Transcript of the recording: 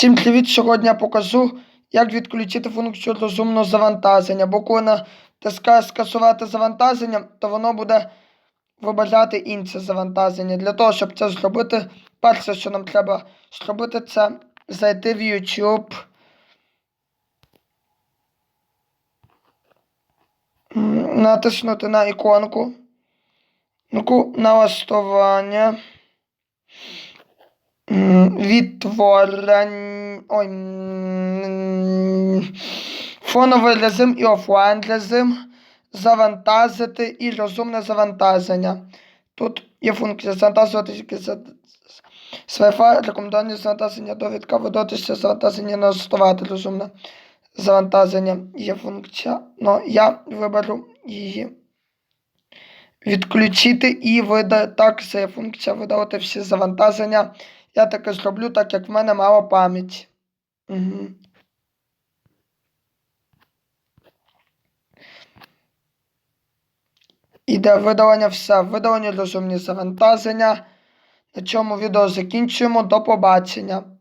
Всім привіт! Сьогодні я покажу, як відключити функцію розумного завантаження. Бо коли натискаю скасувати завантаження, то воно буде вибирати інше завантаження. Для того, щоб це зробити, перше, що нам треба зробити, це зайти в YouTube. Натиснути на іконку. Налаштування. Відтворення. Ой. Фоновий режим і офлайн режим. Завантажити і розумне завантаження. Тут є функція завантажувати з Wi-Fi, рекомендовані завантаження довідка, видатися завантаження налаштувати розумне завантаження. Є функція. Ну, я виберу її. Відключити і вида... так, це є функція видалити всі завантаження. Я таке зроблю, так як в мене мало пам'яті. Угу. Іде видалення все. Видалені розумні завантаження. На цьому відео закінчуємо. До побачення.